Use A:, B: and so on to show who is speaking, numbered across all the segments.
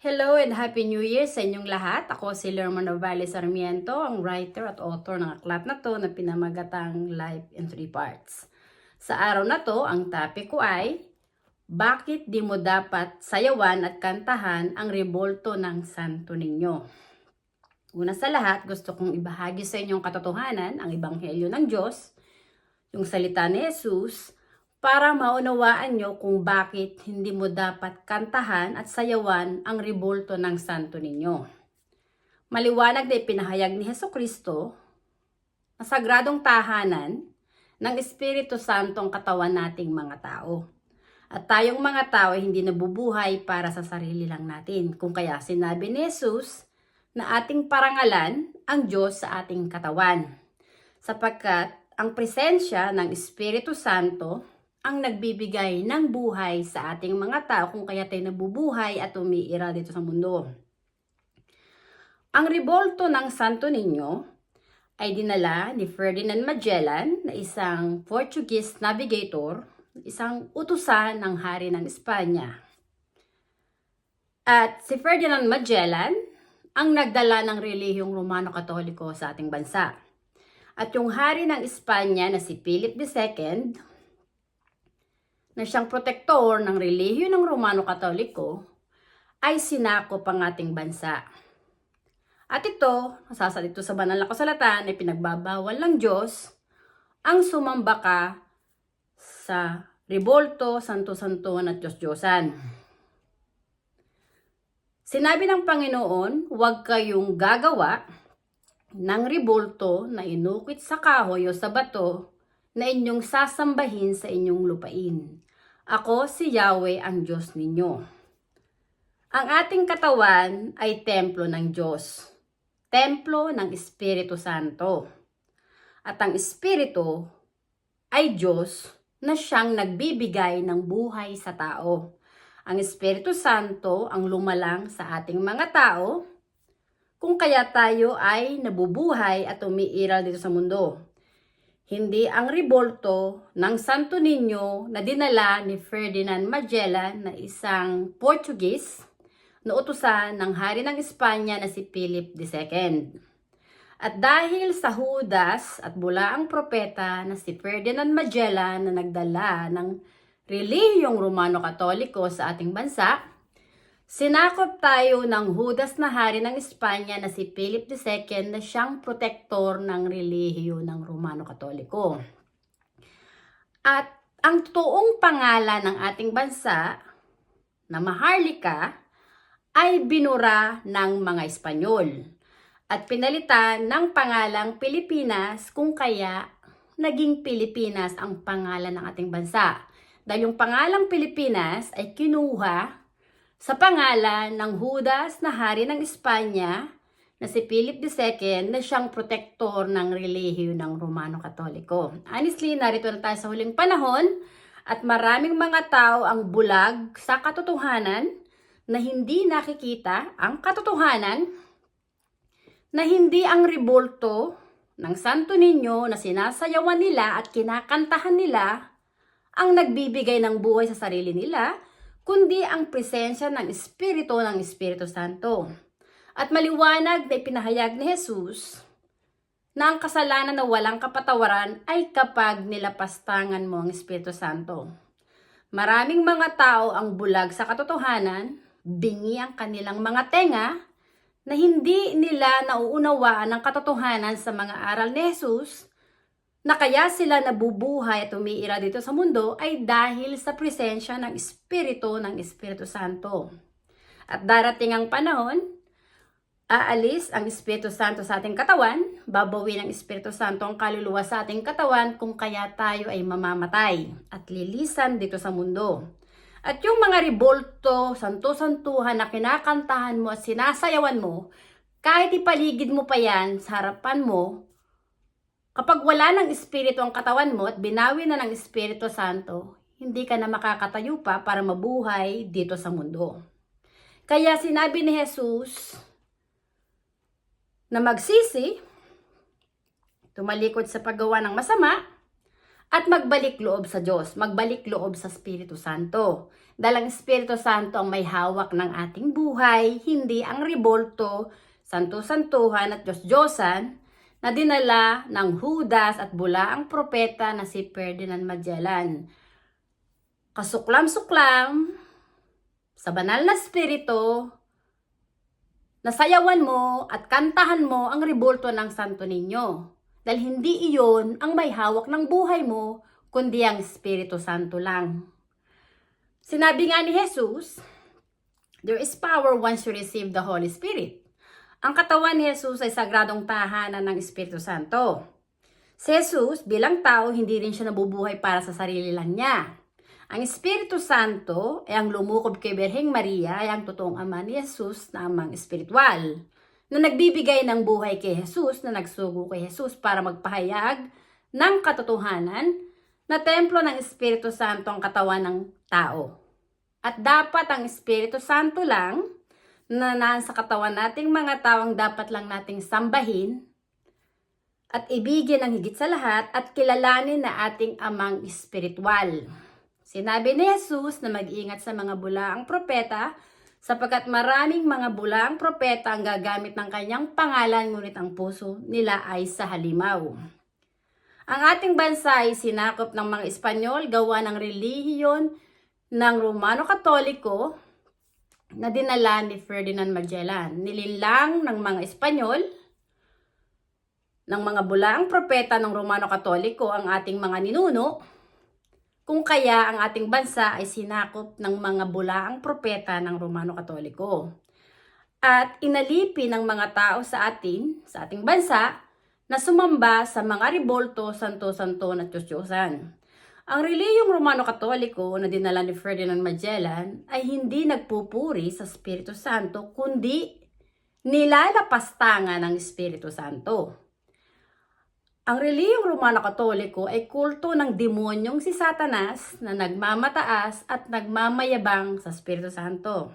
A: Hello and Happy New Year sa inyong lahat. Ako si Lerma Novales Sarmiento, ang writer at author ng aklat na to na pinamagatang Life in Three Parts. Sa araw na to, ang topic ko ay Bakit di mo dapat sayawan at kantahan ang rebolto ng Santo Niño? Una sa lahat, gusto kong ibahagi sa inyong katotohanan ang Ebanghelyo ng Diyos, yung salita ni Jesus, para maunawaan nyo kung bakit hindi mo dapat kantahan at sayawan ang rebolto ng Santo Niño. Maliwanag na ipinahayag ni Heso Kristo na sagradong tahanan ng Espiritu Santo ang katawan nating mga tao. At tayong mga tao ay hindi nabubuhay para sa sarili lang natin. Kung kaya sinabi ni Jesus na ating parangalan ang Diyos sa ating katawan. Sapagkat ang presensya ng Espiritu Santo ang nagbibigay ng buhay sa ating mga tao kung kaya tayo nabubuhay at umiira dito sa mundo. Ang rebolto ng Santo Niño ay dinala ni Ferdinand Magellan na isang Portuguese navigator, isang utusan ng hari ng Espanya. At si Ferdinand Magellan ang nagdala ng relihiyong Romano-Katoliko sa ating bansa. At yung hari ng Espanya na si Philip II na siyang protektor ng relihiyo ng Romano-Katoliko ay sinakop ang ating bansa. At ito, nasasa dito sa banal na kasalatan ay pinagbabawal ng Diyos ang sumamba sa rebolto, santo-santuan at Diyos-Diyosan. Sinabi ng Panginoon, huwag kayong gagawa ng rebolto na inukit sa kahoy o sa bato na inyong sasambahin sa inyong lupain. Ako si Yahweh ang Diyos ninyo. Ang ating katawan ay templo ng Diyos. Templo ng Espiritu Santo. At ang Espiritu ay Diyos na siyang nagbibigay ng buhay sa tao. Ang Espiritu Santo ang lumalang sa ating mga tao kung kaya tayo ay nabubuhay at umiiral dito sa mundo hindi ang rebolto ng Santo Niño na dinala ni Ferdinand Magellan na isang Portuguese na utusan ng hari ng Espanya na si Philip II. At dahil sa Judas at bulaang propeta na si Ferdinand Magellan na nagdala ng relihiyong Romano-Katoliko sa ating bansa, Sinakop tayo ng Judas na hari ng Espanya na si Philip II na siyang protektor ng relihiyo ng Romano Katoliko. At ang totoong pangalan ng ating bansa na Maharlika ay binura ng mga Espanyol at pinalitan ng pangalang Pilipinas kung kaya naging Pilipinas ang pangalan ng ating bansa. Dahil yung pangalang Pilipinas ay kinuha sa pangalan ng Judas na hari ng Espanya na si Philip II na siyang protektor ng relihiyo ng Romano Katoliko. Honestly, narito na tayo sa huling panahon at maraming mga tao ang bulag sa katotohanan na hindi nakikita ang katotohanan na hindi ang rebolto ng Santo Niño na sinasayawan nila at kinakantahan nila ang nagbibigay ng buhay sa sarili nila, kundi ang presensya ng Espiritu ng Espiritu Santo. At maliwanag na ipinahayag ni Jesus na ang kasalanan na walang kapatawaran ay kapag nilapastangan mo ang Espiritu Santo. Maraming mga tao ang bulag sa katotohanan, bingi ang kanilang mga tenga, na hindi nila nauunawaan ang katotohanan sa mga aral ni Jesus, na kaya sila nabubuhay at umiira dito sa mundo ay dahil sa presensya ng Espiritu ng Espiritu Santo. At darating ang panahon, aalis ang Espiritu Santo sa ating katawan, babawi ng Espiritu Santo ang kaluluwa sa ating katawan kung kaya tayo ay mamamatay at lilisan dito sa mundo. At yung mga rebolto, santo-santuhan na kinakantahan mo at sinasayawan mo, kahit ipaligid mo pa yan sa harapan mo, Kapag wala ng Espiritu ang katawan mo at binawi na ng Espiritu Santo, hindi ka na makakatayo pa para mabuhay dito sa mundo. Kaya sinabi ni Jesus na magsisi, tumalikod sa paggawa ng masama, at magbalik loob sa Diyos, magbalik loob sa Espiritu Santo. Dahil ang Espiritu Santo ang may hawak ng ating buhay, hindi ang rebolto, santo-santuhan at Diyos-Diyosan na dinala ng Judas at bula ang propeta na si Ferdinand Magellan. Kasuklam-suklam sa banal na spirito, nasayawan mo at kantahan mo ang rebolto ng santo ninyo. Dahil hindi iyon ang may hawak ng buhay mo, kundi ang Espiritu Santo lang. Sinabi nga ni Jesus, there is power once you receive the Holy Spirit. Ang katawan ni Jesus ay sagradong tahanan ng Espiritu Santo. Si Jesus, bilang tao, hindi rin siya nabubuhay para sa sarili lang niya. Ang Espiritu Santo ay ang lumukob kay Berheng Maria ay ang totoong ama ni Jesus na amang espiritual na nagbibigay ng buhay kay Jesus na nagsugo kay Jesus para magpahayag ng katotohanan na templo ng Espiritu Santo ang katawan ng tao. At dapat ang Espiritu Santo lang na nasa katawan nating mga tao ang dapat lang nating sambahin at ibigin ang higit sa lahat at kilalanin na ating amang espiritual. Sinabi ni Jesus na mag-ingat sa mga bulaang propeta sapagkat maraming mga bulaang propeta ang gagamit ng kanyang pangalan ngunit ang puso nila ay sa halimaw. Ang ating bansa ay sinakop ng mga Espanyol gawa ng relihiyon ng Romano Katoliko na dinala ni Ferdinand Magellan. Nilinlang ng mga Espanyol ng mga bulaang propeta ng Romano Katoliko ang ating mga ninuno kung kaya ang ating bansa ay sinakop ng mga bulaang propeta ng Romano Katoliko. At inalipi ng mga tao sa atin, sa ating bansa, na sumamba sa mga ribolto, santo-santo at Diyos-Diyosan. Ang reliyong Romano Katoliko na dinala ni Ferdinand Magellan ay hindi nagpupuri sa Espiritu Santo kundi nilalapastangan ng Espiritu Santo. Ang reliyong Romano Katoliko ay kulto ng demonyong si Satanas na nagmamataas at nagmamayabang sa Espiritu Santo.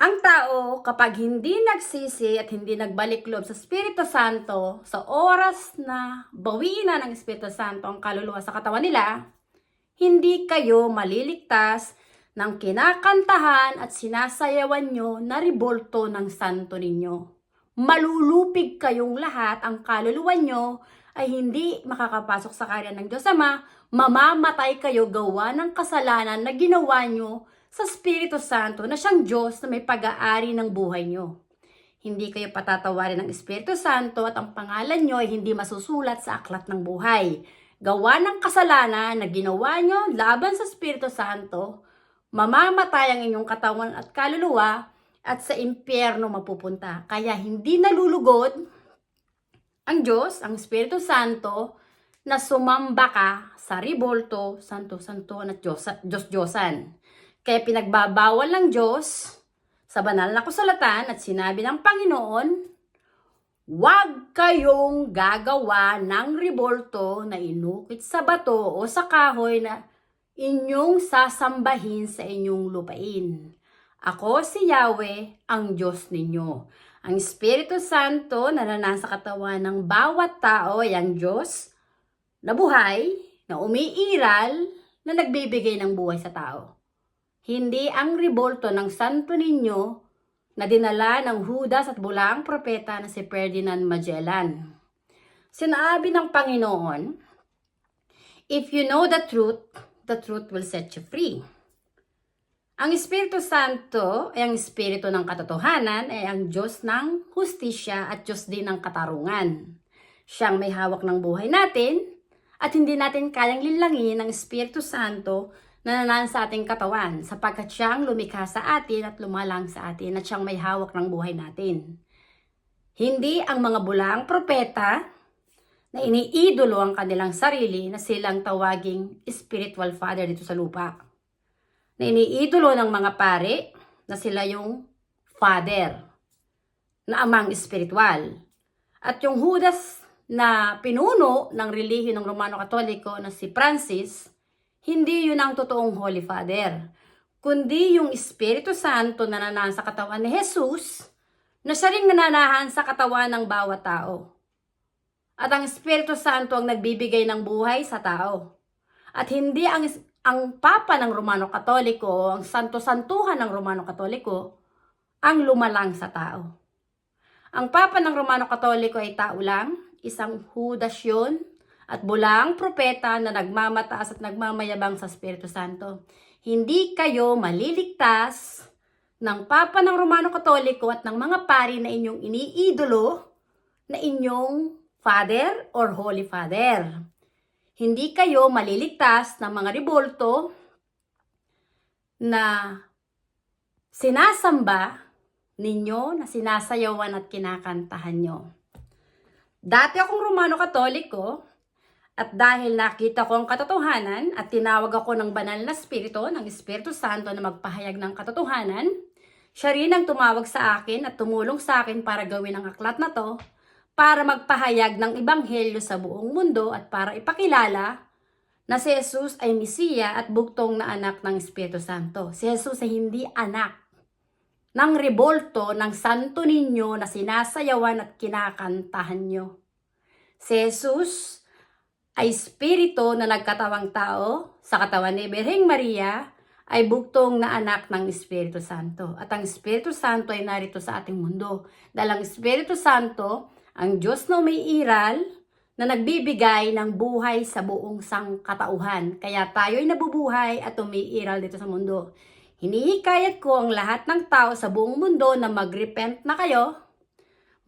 A: Ang tao, kapag hindi nagsisi at hindi nagbalik loob sa Espiritu Santo, sa oras na bawiin ng Espiritu Santo ang kaluluwa sa katawan nila, hindi kayo maliligtas ng kinakantahan at sinasayawan nyo na ribolto ng santo ninyo. Malulupig kayong lahat, ang kaluluwa nyo ay hindi makakapasok sa karya ng Diyos Ama, mamamatay kayo gawa ng kasalanan na ginawa nyo sa Espiritu Santo na siyang Diyos na may pag-aari ng buhay nyo. Hindi kayo patatawarin ng Espiritu Santo at ang pangalan nyo ay hindi masusulat sa aklat ng buhay. Gawa ng kasalanan na ginawa nyo laban sa Espiritu Santo, mamamatay ang inyong katawan at kaluluwa at sa impyerno mapupunta. Kaya hindi nalulugod ang Diyos, ang Espiritu Santo, na sumamba ka sa ribolto, santo-santo at Diyos, Diyos-Diyosan. Kaya pinagbabawal ng Diyos sa banal na kasulatan at sinabi ng Panginoon, Huwag kayong gagawa ng ribolto na inukit sa bato o sa kahoy na inyong sasambahin sa inyong lupain. Ako si Yahweh, ang Diyos ninyo. Ang Espiritu Santo na nasa katawan ng bawat tao ay ang Diyos na buhay, na umiiral, na nagbibigay ng buhay sa tao. Hindi ang ribolto ng santo ninyo na dinala ng Judas at bulaang propeta na si Ferdinand Magellan. Sinabi ng Panginoon, If you know the truth, the truth will set you free. Ang Espiritu Santo ay ang Espiritu ng katotohanan, ay ang Diyos ng hustisya at Diyos din ng katarungan. Siyang may hawak ng buhay natin at hindi natin kayang lilangin ang Espiritu Santo na nanan sa ating katawan sapagkat siyang lumikha sa atin at lumalang sa atin at siyang may hawak ng buhay natin. Hindi ang mga bulaang propeta na iniidolo ang kanilang sarili na silang tawaging spiritual father dito sa lupa na iniidolo ng mga pare na sila yung father na amang espiritual. At yung Judas na pinuno ng relihiyon ng Romano Katoliko na si Francis, hindi yun ang totoong Holy Father, kundi yung Espiritu Santo na nananahan sa katawan ni Jesus na siya rin nananahan sa katawan ng bawat tao. At ang Espiritu Santo ang nagbibigay ng buhay sa tao. At hindi ang, ang Papa ng Romano Katoliko, ang Santo-Santuhan ng Romano Katoliko, ang lumalang sa tao. Ang Papa ng Romano Katoliko ay tao lang, isang Judas yun, at bulang propeta na nagmamataas at nagmamayabang sa Espiritu Santo. Hindi kayo maliligtas ng Papa ng Romano Katoliko at ng mga pari na inyong iniidolo na inyong Father or Holy Father. Hindi kayo maliligtas ng mga ribolto na sinasamba ninyo, na sinasayawan at kinakantahan nyo. Dati akong Romano Katoliko, at dahil nakita ko ang katotohanan at tinawag ako ng banal na spirito, ng Espiritu Santo na magpahayag ng katotohanan, siya rin ang tumawag sa akin at tumulong sa akin para gawin ang aklat na to, para magpahayag ng ibanghelyo sa buong mundo at para ipakilala na si Jesus ay Misiya at buktong na anak ng Espiritu Santo. Si Jesus ay hindi anak ng rebolto ng santo ninyo na sinasayawan at kinakantahan nyo. Si Jesus ay spirito na nagkatawang tao sa katawan ni Birheng Maria ay buktong na anak ng Espiritu Santo. At ang Espiritu Santo ay narito sa ating mundo. Dahil ang Espiritu Santo, ang Diyos na may iral, na nagbibigay ng buhay sa buong sangkatauhan. Kaya tayo ay nabubuhay at umiiral dito sa mundo. Hinihikayat ko ang lahat ng tao sa buong mundo na mag-repent na kayo,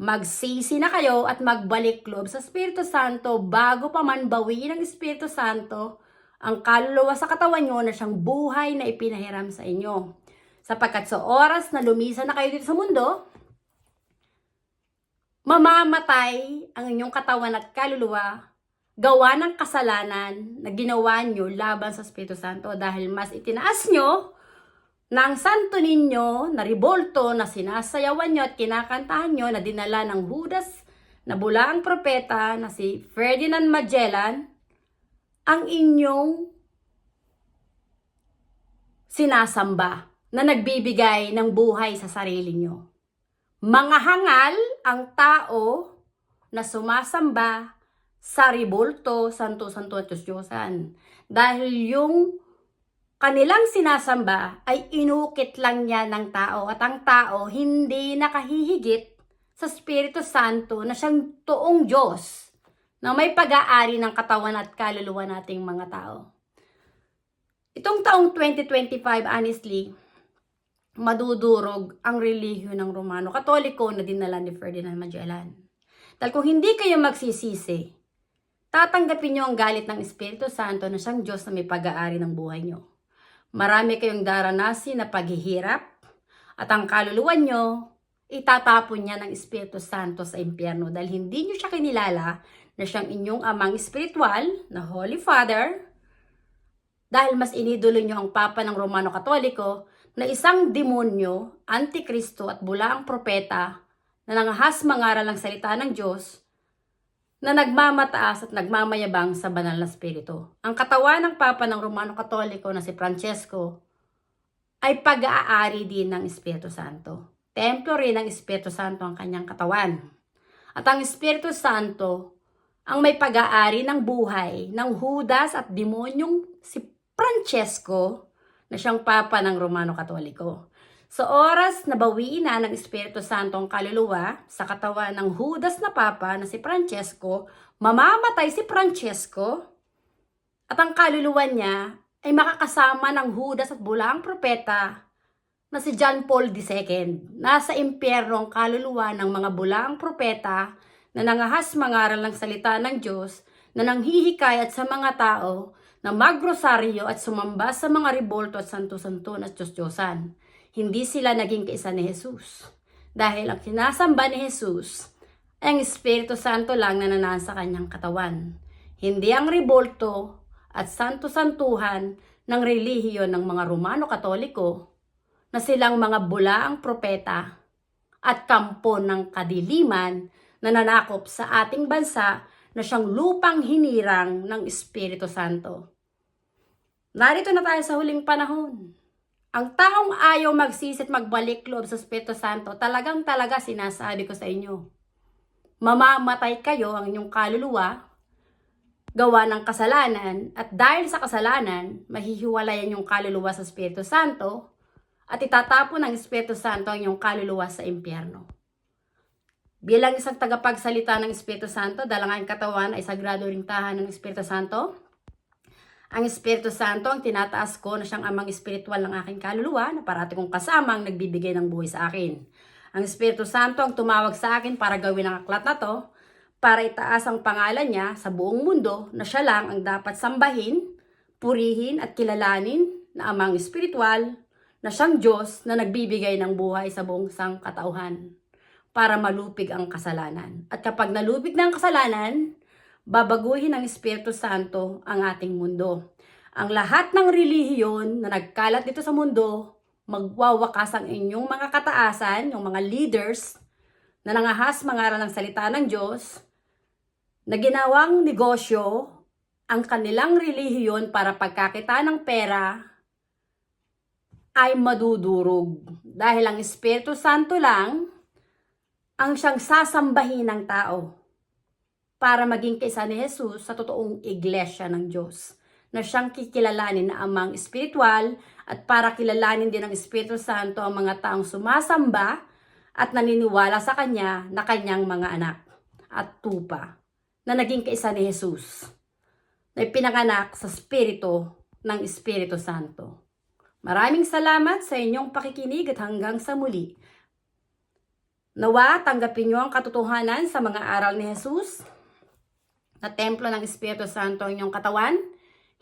A: magsisi na kayo at magbalik loob sa Espiritu Santo bago pa man bawiin ng Espiritu Santo ang kaluluwa sa katawan nyo na siyang buhay na ipinahiram sa inyo. Sapagkat sa oras na lumisan na kayo dito sa mundo, mamamatay ang inyong katawan at kaluluwa gawa ng kasalanan na ginawa nyo laban sa Espiritu Santo dahil mas itinaas nyo ng santo ninyo na ribolto na sinasayawan nyo at kinakantahan nyo na dinala ng Judas na bulaang propeta na si Ferdinand Magellan ang inyong sinasamba na nagbibigay ng buhay sa sarili nyo. Mga hangal ang tao na sumasamba sa ribolto, santo-santo at Diyos-Diyosan. Dahil yung kanilang sinasamba ay inukit lang niya ng tao at ang tao hindi nakahihigit sa Espiritu Santo na siyang toong Diyos na may pag-aari ng katawan at kaluluwa nating mga tao. Itong taong 2025, honestly, madudurog ang relihiyon ng Romano Katoliko na dinala ni Ferdinand Magellan. Dahil kung hindi kayo magsisisi, tatanggapin nyo ang galit ng Espiritu Santo na siyang Diyos na may pag-aari ng buhay nyo. Marami kayong daranasin na paghihirap at ang kaluluwa nyo, itatapon niya ng Espiritu Santo sa impyerno dahil hindi nyo siya kinilala na siyang inyong amang espiritual na Holy Father. Dahil mas inidolo nyo ang Papa ng Romano Katoliko na isang demonyo, antikristo at bulaang propeta na nangahas mangaral ng salita ng Diyos na nagmamataas at nagmamayabang sa banal na spirito. Ang katawan ng Papa ng Romano Katoliko na si Francesco ay pag-aari din ng Espiritu Santo. Templo rin ng Espiritu Santo ang kanyang katawan. At ang Espiritu Santo ang may pag-aari ng buhay ng Judas at demonyong si Francesco na siyang Papa ng Romano Katoliko. Sa oras na bawiin na ng Espiritu Santo ang kaluluwa sa katawan ng Judas na Papa na si Francesco, mamamatay si Francesco at ang kaluluwa niya ay makakasama ng Judas at bulaang propeta na si John Paul II. Nasa impyerno ang kaluluwa ng mga bulaang propeta na nangahas mangaral ng salita ng Diyos na nanghihikayat sa mga tao na magrosaryo at sumamba sa mga ribolto at santo-santo at Diyos-Diyosan. Hindi sila naging kaisa ni Jesus. Dahil ang sinasamba ni Jesus ay ang Espiritu Santo lang na nanasa kanyang katawan. Hindi ang ribolto at santo-santuhan ng relihiyon ng mga Romano Katoliko na silang mga bulaang propeta at kampo ng kadiliman na nanakop sa ating bansa na siyang lupang hinirang ng Espiritu Santo. Narito na tayo sa huling panahon. Ang taong ayaw magsisit magbalik loob sa Espiritu Santo, talagang talaga sinasabi ko sa inyo. mamamatay kayo ang inyong kaluluwa gawa ng kasalanan at dahil sa kasalanan, mahihiwalayan yung kaluluwa sa Espiritu Santo at itatapon ng Espiritu Santo ang inyong kaluluwa sa impyerno. Bilang isang tagapagsalita ng Espiritu Santo, dahil ang aking katawan ay sagrado ring tahan ng Espiritu Santo, ang Espiritu Santo ang tinataas ko na siyang amang espiritual ng aking kaluluwa na parati kong kasama ang nagbibigay ng buhay sa akin. Ang Espiritu Santo ang tumawag sa akin para gawin ang aklat na to, para itaas ang pangalan niya sa buong mundo na siya lang ang dapat sambahin, purihin at kilalanin na amang espiritual na siyang Diyos na nagbibigay ng buhay sa buong sangkatauhan para malupig ang kasalanan. At kapag nalupig na ang kasalanan, babaguhin ng Espiritu Santo ang ating mundo. Ang lahat ng relihiyon na nagkalat dito sa mundo, magwawakas ang inyong mga kataasan, yung mga leaders na nangahas mangaral ng salita ng Diyos, na ginawang negosyo ang kanilang relihiyon para pagkakita ng pera ay madudurog. Dahil ang Espiritu Santo lang ang siyang sasambahin ng tao para maging kaysa ni Jesus sa totoong iglesia ng Diyos na siyang kikilalanin na amang espiritual at para kilalanin din ng Espiritu Santo ang mga taong sumasamba at naniniwala sa Kanya na Kanyang mga anak at tupa na naging kaisa ni Jesus na ipinanganak sa Espiritu ng Espiritu Santo. Maraming salamat sa inyong pakikinig at hanggang sa muli. Nawa, tanggapin niyo ang katotohanan sa mga aral ni Jesus na templo ng Espiritu Santo ang inyong katawan,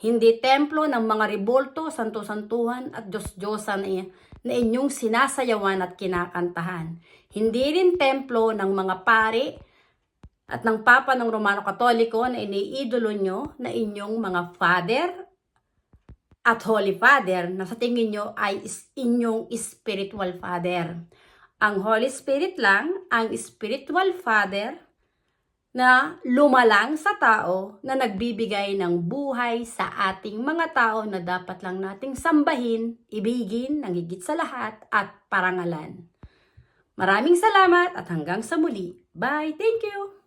A: hindi templo ng mga ribolto, santo-santuhan at Diyos-Diyosan na, inyong sinasayawan at kinakantahan. Hindi rin templo ng mga pari at ng Papa ng Romano Katoliko na iniidolo nyo na inyong mga father at Holy Father na sa tingin nyo ay inyong spiritual father. Ang Holy Spirit lang ang spiritual father na lumalang sa tao na nagbibigay ng buhay sa ating mga tao na dapat lang nating sambahin, ibigin, ng higit sa lahat at parangalan. Maraming salamat at hanggang sa muli. Bye! Thank you!